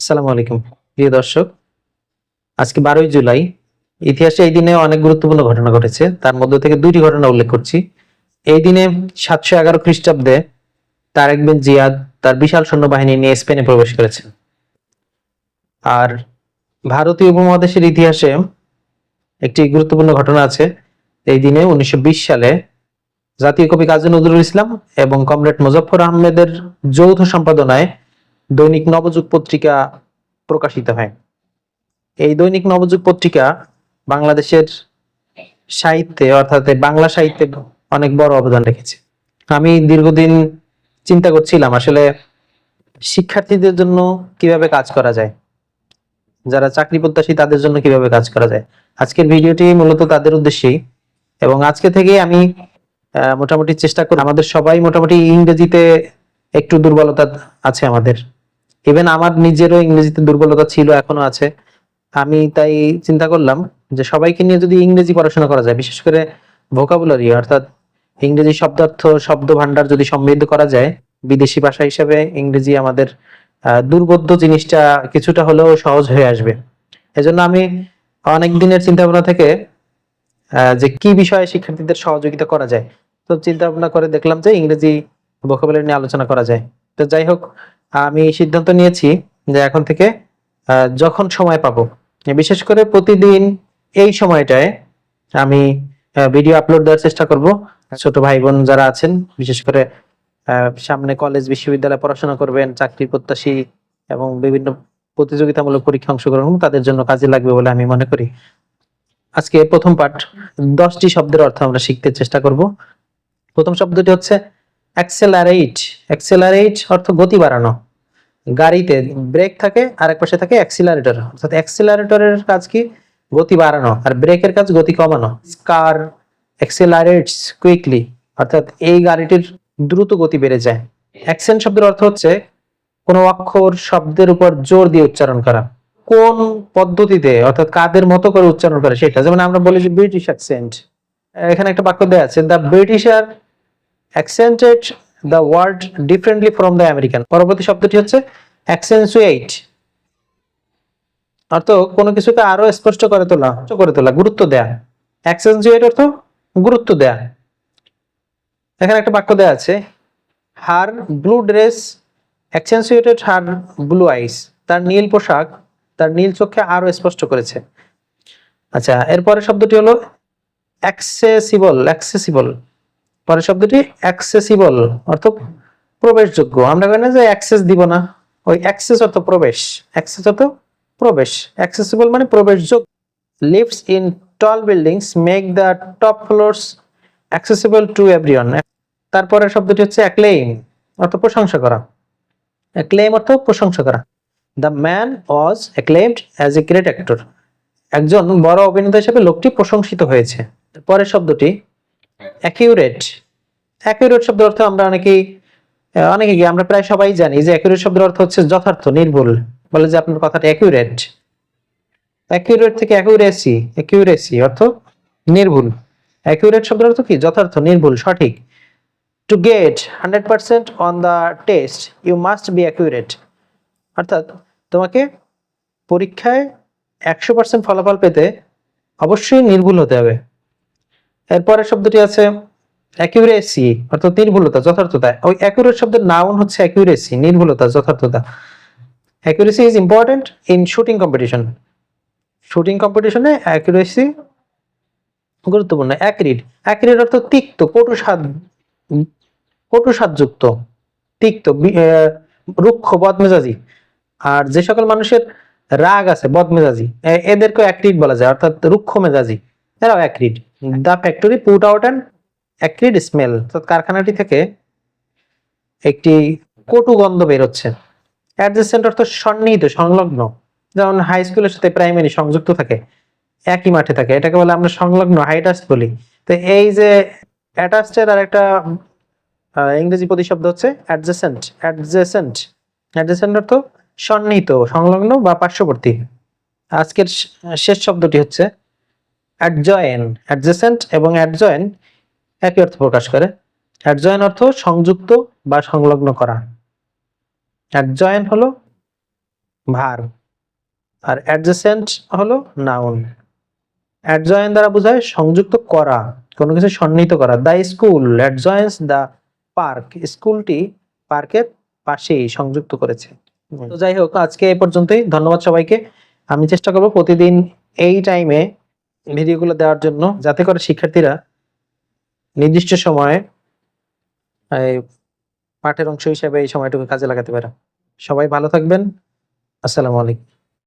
আসসালামু আলাইকুম। প্রিয় দর্শক, আজকে বারোই জুলাই। ইতিহাসে এই দিনে অনেক গুরুত্বপূর্ণ ঘটনা ঘটেছে। তার মধ্যে থেকে দুইটি ঘটনা উল্লেখ করছি। এই দিনে সাতশো এগারো খ্রিস্টাব্দে তারেক বিন জিয়াদ তার বিশাল সৈন্যবাহিনী নিয়ে স্পেনে প্রবেশ করেছেন। আর ভারতীয় উপমহাদেশের ইতিহাসে একটি গুরুত্বপূর্ণ ঘটনা আছে। এই দিনে উনিশশো বিশ সালে জাতীয় কবি কাজী নজরুল ইসলাম এবং কমরেড মুজফর আহমেদের যৌথ সম্পাদনায় দৈনিক নবযুগ পত্রিকা প্রকাশিত হয়। এই দৈনিক নবযুগ পত্রিকা বাংলাদেশের সাহিত্যে, অর্থাৎ বাংলা সাহিত্যে অনেক বড় অবদান রেখেছে। আমি দীর্ঘদিন চিন্তা করছিলাম, আসলে শিক্ষার্থীদের জন্য কীভাবে কাজ করা যায়? যারা চাকরি প্রত্যাশী, তাদের জন্য কীভাবে কাজ করা যায়? আজকের ভিডিওটি মূলত তাদের উদ্দেশ্যেই। এবং আজকে থেকে আমি মোটামুটি চেষ্টা করি, আমাদের সবাই মোটামুটি ইংরেজিতে একটু দুর্বলতা আছে আমাদের। ইভেন আমার নিজেরও ইংরেজিতে দুর্বলতা ছিল, এখনও আছে। আমি তাই চিন্তা করলাম যে সবাইকে নিয়ে যদি ইংরেজি পড়াশোনা করা যায়, বিশেষ করে ভোকাবুলারি অর্থাৎ ইংরেজি শব্দার্থ শব্দ ভান্ডার যদি সমৃদ্ধ করা যায়, বিদেশি ভাষা হিসেবে ইংরেজি আমাদের দুর্বোধ্য জিনিসটা কিছুটা হলেও সহজ হয়ে আসবে। এজন্য আমি অনেক দিনের চিন্তা ভাবনা থেকে যে কি বিষয়ে শিক্ষার্থীদের সহযোগিতা করা যায়, তো চিন্তা ভাবনা করে দেখলাম যে ইংরেজি ভোকাবুলারি নিয়ে আলোচনা করা যায়। তো যাই হোক আমি সিদ্ধান্ত নিয়েছি যে এখন থেকে যখন সময় পাবো, বিশেষ করে প্রতিদিন এই সময়টায় আমি ভিডিও আপলোড দেওয়ার চেষ্টা করব। ছোট ভাই বোন যারা আছেন, বিশেষ করে সামনে কলেজ বিশ্ববিদ্যালয়ে পড়াশোনা করবেন, চাকরি প্রত্যাশী এবং বিভিন্ন প্রতিযোগিতামূলক পরীক্ষা অংশগ্রহণ, তাদের জন্য কাজে লাগবে বলে আমি মনে করি। আজকে প্রথম পাঠ দশটি শব্দের অর্থ আমরা শিখতে চেষ্টা করব। প্রথম শব্দটি হচ্ছে অ্যাক্সেলারেট অ্যাক্সেলারেট অর্থ গতি বাড়ানো। গাড়িতে ব্রেক থাকে আর এক পাশে থাকে অ্যাক্সিলারেটর অর্থাৎ অ্যাক্সিলারেটরের কাজ কি? গতি বাড়ানো। আর ব্রেকের কাজ গতি কমানো। কার অ্যাক্সেলারেটস কুইকলি অর্থাৎ এই গাড়িটির দ্রুত গতি বেড়ে যায়। অ্যাকসেন্ট শব্দের অর্থ হচ্ছে কোনো অক্ষর শব্দের উপর জোর দিয়ে উচ্চারণ করা। কোন পদ্ধতিতে, অর্থাৎ কাদের মতো করে উচ্চারণ করে সেটা? যেমন আমরা বলি যে ব্রিটিশ অ্যাকসেন্ট এখানে একটা বাক্য দেওয়া আছে the Britisher accented the word differently from the American. পরবর্তী শব্দটি হচ্ছে accentuate. অর্থ কোনো কিছুকে আরও স্পষ্ট করে তোলা করে তোলা, গুরুত্ব দেয়া। accentuate অর্থ গুরুত্ব দেয়া। এখানে একটা বাক্য দেয়া আছে, her blue dress, accentuated her blue eyes. তার নীল পোশাক, তার নীল চোখে আরও স্পষ্ট করেছে। আচ্ছা এরপরে শব্দটি হলো অ্যাক্সেসিবল অ্যাক্সেসিবল পরের শব্দটি অ্যাক্সেসিবল অর্থ প্রবেশযোগ্য। আমরা কই না যে অ্যাক্সেস দিব না, ওই অ্যাক্সেস অর্থ প্রবেশ। অ্যাক্সেস অর্থ প্রবেশ। অ্যাক্সেসিবল মানে প্রবেশযোগ্য। Lifts in tall buildings make the top floors accessible to everyone তারপরের শব্দটি হচ্ছে অ্যাক্লেইম অর্থ প্রশংসা করা। অ্যাক্লেইম অর্থ প্রশংসা করা। The man was acclaimed as a great actor একজন বড় অভিনেতা হিসেবে লোকটি প্রশংসিত হয়েছে। পরের শব্দটি অ্যাকিউরেট অ্যাকিউরেট শব্দের অর্থ আমরা অনেকেই অনেকে কি আমরা প্রায় সবাই জানি যে অ্যাকিউরেট শব্দের অর্থ হচ্ছে যথার্থ, নির্ভুল। বলে যে আপনার কথাটা অ্যাকিউরেট অ্যাকিউরেট থেকে অ্যাকিউরেসি অ্যাকিউরেসি অর্থ নির্ভুল। অ্যাকিউরেট শব্দের অর্থ কি? যথার্থ, নির্ভুল, সঠিক। To get hundred percent on the test you must be accurate অর্থাৎ তোমাকে পরীক্ষায় একশো পার্সেন্ট ফলাফল পেতে অবশ্যই নির্ভুল হতে হবে। এরপরের শব্দটি আছে অ্যাকিউরেসি অর্থাৎ নির্ভুলতা, যথার্থতা। ওই অ্যাকিউরেট শব্দের নাউন হচ্ছে অ্যাকিউরেসি নির্ভুলতা, যথার্থতা। Accuracy is important in shooting competition shooting কম্পিটিশনে অ্যাকিউরেসি গুরুত্বপূর্ণ। অ্যাক্রিড অ্যাক্রিড অর্থ তিক্ত কটু স্বাদ কটু স্বাদযুক্ত তিক্ত রুক্ষ, বদমেজাজি। আর যে সকল মানুষের রাগ আছে, বদমেজাজি, এ- এদেরকেও অ্যাক্রিড বলা যায়, অর্থাৎ রুক্ষ মেজাজি, এরাও acrid the factory put out and acrid smell অর্থাৎ কারখানাটি থেকে একটি কটু গন্ধ বেরোচ্ছে। অ্যাডজেসেন্ট অর্থ সন্নিহিত, সংলগ্ন। যেমন হাই স্কুলের সাথে প্রাইমারি সংযুক্ত থাকে, একই মাঠে থাকে। এটাকে বলে আমরা সংলগ্ন হাইটাস্ট বলি। তো এই যে অ্যাটাচের আর একটা ইংরেজি প্রতিশব্দ হচ্ছে অ্যাডজেসেন্ট অ্যাডজেসেন্ট অ্যাডজেসেন্ট অর্থ সন্নিহিত, সংলগ্ন বা পার্শ্ববর্তী। আজকের শেষ শব্দটি হচ্ছে অ্যাডজয়েন অ্যাডজেসেন্ট এবং অ্যাডজয়েন একই অর্থ প্রকাশ করে। অ্যাডজয়েন অর্থ সংযুক্ত বা সংলগ্ন করা। অ্যাডজয়েন হলো ভার আর অ্যাডজেসেন্ট হলো নাউন অ্যাডজয়েন দ্বারা বোঝায় সংযুক্ত করা, কোনো কিছু সন্নিহিত করা। The school adjoins the park স্কুলটি পার্কের পাশেই সংযুক্ত করেছে। তো যাই হোক, আজকে এই পর্যন্তই। ধন্যবাদ সবাইকে। আমি চেষ্টা করব প্রতিদিন এই টাইমে ভিডিওগুলো দেওয়ার জন্য যাতে করে শিক্ষার্থীরা নির্দিষ্ট সময়ে এই পাঠের অংশ হিসেবে এই সময়টুকু কাজে লাগাতে পারে। সবাই ভালো থাকবেন। আসসালামু আলাইকুম।